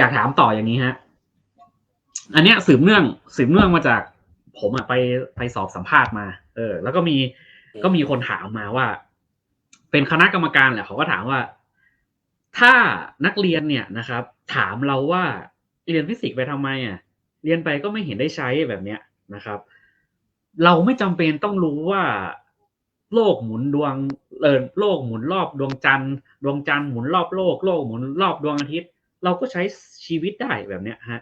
อยากถามต่ออย่างนี้ฮะ อันเนี้ยสืบเนื่องสืบเนื่องมาจาก ผมอะไปไปสอบสัมภาษณ์มา เออ แล้วก็มีก็มีคนถามมาว่า เป็นคณะกรรมการแหละเขาก็ถามว่า ถ้านักเรียนเนี่ยนะครับ ถามเราว่าเรียนฟิสิกส์ไปทำไมอะ เรียนไปก็ไม่เห็นได้ใช้แบบเนี้ยนะครับ เราไม่จำเป็นต้องรู้ว่าโลกหมุนดวงเออโลกหมุนรอบดวงจันทร์ ดวงจันทร์หมุนรอบโลก โลกหมุนรอบดวงอาทิตย์ เราก็ใช้ชีวิตได้แบบเนี้ยฮะ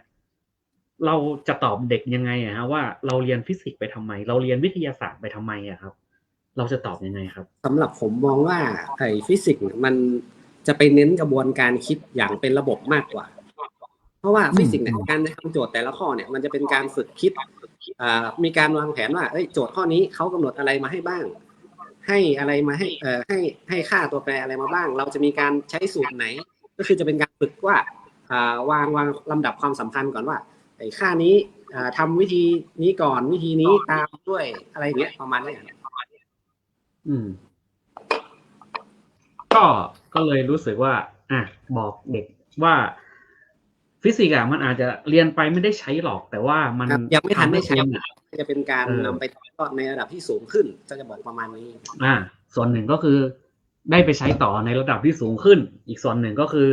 เราจะตอบเด็กยังไงอะฮะว่าเราเรียนฟิสิกส์ไปทำไม เราเรียนวิทยาศาสตร์ไปทำไมอะครับ เราจะตอบยังไงครับสำหรับผมมองว่าไอ้ฟิสิกส์เนี่ยมันจะไปเน้นกระบวนการคิดอย่างเป็นระบบมากกว่า เพราะว่าอืมฟิสิกส์เนี่ยการทำโจทย์แต่ละข้อเนี่ยมันจะเป็นการฝึกคิดอ่ามีการวางแผนว่าเอ้ยโจทย์ข้อนี้เขากำหนดอะไรมาให้บ้าง ให้อะไรมาให้เอ่อให้ให้ค่าตัวแปรอะไรมาบ้าง เราจะมีการใช้สูตรไหน ก็คือจะเป็นการฝึกว่าอ่าวางวางลำดับความสำคัญก่อนว่าไอ้ค่านี้อ่าทำวิธีนี้ก่อนวิธีนี้ตามด้วยอะไรอย่างเงี้ยประมาณเนี้ยอืม ก็ก็เลยรู้สึกว่า อะบอกเด็กว่าฟิสิกส์อะมันอาจจะเรียนไปไม่ได้ใช้หรอกแต่ว่ามันครับยังไม่ทันได้ใช้ทำให้คุณอะจะเป็นการเออนำไปต่อยอดในระดับที่สูงขึ้นก็จะบอกประมาณนี้ อ่า ส่วนหนึ่งก็คือ ได้ไปใช้ต่อในระดับที่สูงขึ้น อีกส่วนหนึ่งก็คือ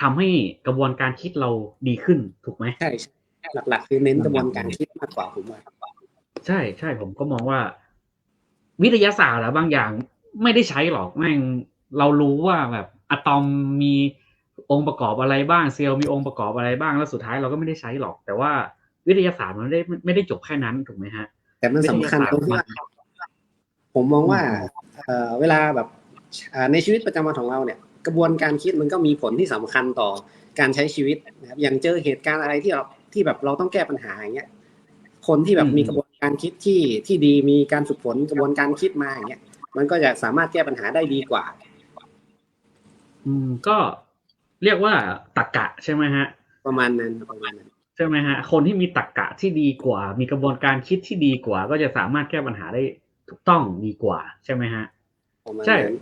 ทำให้กระบวนการคิดเราดีขึ้นถูกไหมใช่ใช่หลักๆ คือเน้นกระบวนการคิดมากกว่าผมว่าใช่ใช่ผมก็มองว่า วิทยาศาสตร์อะบางอย่างไม่ได้ใช้หรอกแม่งเรารู้ว่าแบบอะตอมมีองค์ประกอบอะไรบ้างเซลล์มีองค์ประกอบอะไรบ้างแล้วสุดท้ายเราก็ไม่ได้ใช้หรอก แต่ว่าวิทยาศาสตร์มันไม่ได้ไม่ได้จบแค่นั้นถูกไหมฮะ แต่มันสำคัญตรงที่ว่าผมมองว่าเอ่อเวลาแบบเอ่อ ในชีวิตประจำวันของเราเนี่ยกระบวนการคิดมันก็มีผลที่สำคัญต่อการใช้ชีวิตนะครับอย่างเจอเหตุการณ์อะไรที่เราที่แบบเราต้องแก้ปัญหาอย่างเงี้ยคนที่แบบอืมมีกระบวนการคิดที่ที่ดีมีการฝึกฝนกระบวนการคิดมาอย่างเงี้ยมันก็จะสามารถแก้ปัญหาได้ดีกว่า อืมก็เรียกว่าตรรกะใช่ไหมฮะ ประมาณนั้นประมาณนั้นใช่ไหมฮะ คนที่มีตรรกะที่ดีกว่า มีกระบวนการคิดที่ดีกว่า ก็จะสามารถแก้ปัญหาได้ถูกต้องดีกว่า ใช่ไหมฮะประมาณใช่นั้น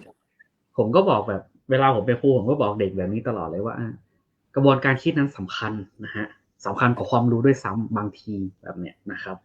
ผมก็บอกแบบ เวลาผมไปครูผมก็บอกเด็กแบบนี้ตลอดเลยว่า กระบวนการคิดนั้นสำคัญนะฮะสำคัญกว่าความรู้ด้วยซ้ำบางทีแบบเนี้ยนะครับ